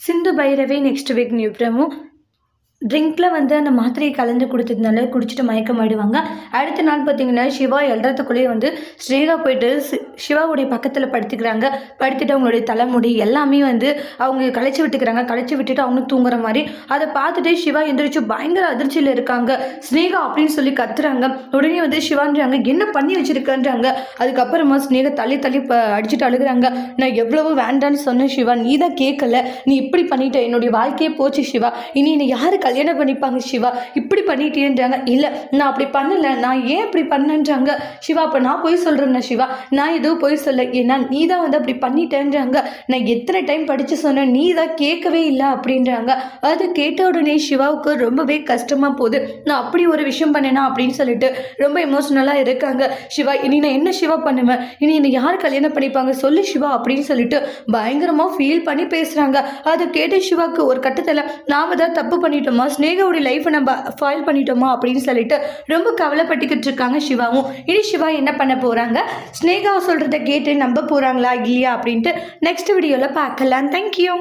Sindhu Bhairavi next week ನೀವು ಪ್ರಮು ட்ரிங்க்கில் வந்து அந்த மாத்திரையை கலந்து கொடுத்ததுனால குடிச்சிட்டு மயக்கமாயிடுவாங்க அடுத்த நாள் பார்த்தீங்கன்னா சிவா எழுறதுக்குள்ளேயே வந்து ஸ்ரீகா போயிட்டு சி- சிவாவுடைய பக்கத்தில் படுத்துக்கிறாங்க. படுத்துட்டு அவங்களுடைய தலைமுடி எல்லாமே வந்து அவங்க களைச்சி விட்டுக்கிறாங்க. களைச்சி விட்டுட்டு அவங்க தூங்குற மாதிரி. அதை பார்த்துட்டு சிவா எந்திரிச்சு பயங்கர அதிர்ச்சியில் இருக்காங்க. ஸ்னேகா அப்படின்னு சொல்லி கத்துறாங்க. உடனே வந்து சிவான்றாங்க என்ன பண்ணி வச்சிருக்கன்றாங்க? அதுக்கப்புறமா ஸ்னேகா தள்ளி தள்ளி ப அடிச்சுட்டு அழுகுறாங்க. நான் எவ்வளவோ வேண்டான்னு சொன்னேன் சிவா. நீ தான் கேட்கல நீ இப்படி பண்ணிட்ட. என்னுடைய வாழ்க்கையே போச்சு சிவா. இனி என்னை யாரு கல்யாணம் பண்ணிப்பாங்க சிவா. இப்படி பண்ணிட்டேன்றாங்க. இல்லை நான் அப்படி பண்ணல. நான் ஏன் இப்படி பண்ணேன்றாங்க? சிவா அப்போ நான் போய் சொல்கிறேன்னா சிவா? நான் எதுவும் போய் சொல்ல ஏன்னா நீ தான் வந்து அப்படி பண்ணிட்டேன்றாங்க. நான் எத்தனை டைம் படித்து சொன்னேன் நீ தான் கேட்கவே இல்லை அப்படின்றாங்க. அது கேட்ட உடனே சிவாவுக்கு ரொம்பவே கஷ்டமாக போகுது. நான் அப்படி ஒரு விஷயம் பண்ணேனா அப்படின்னு சொல்லிட்டு ரொம்ப எமோஷ்னலாக இருக்காங்க. சிவா இனி நான் என்ன சிவா பண்ணுவேன்? இனி என்னை யார் கல்யாணம் பண்ணிப்பாங்க? சொல்லு சிவா அப்படின்னு சொல்லிட்டு பயங்கரமாக ஃபீல் பண்ணி பேசுகிறாங்க அதை கேட்ட சிவாக்கு ஒரு கட்டத்தில் நாம தான் தப்பு பண்ணிட்டோமா? ஸ்னேகாவுடைய லைஃப்பை நம்ம ஃபாயில் பண்ணிட்டோமா அப்படின்னு சொல்லிட்டு ரொம்ப கவலைப்பட்டுக்கிட்டு இருக்காங்க சிவாவும். இனி சிவா என்ன பண்ண போகிறாங்க ஸ்னேகா சொல்கிறத கேட்டு நம்ப போகிறாங்களா இல்லையா அப்படின்ட்டு நெக்ஸ்ட் வீடியோவில் பார்க்கலாம். தேங்க்யூ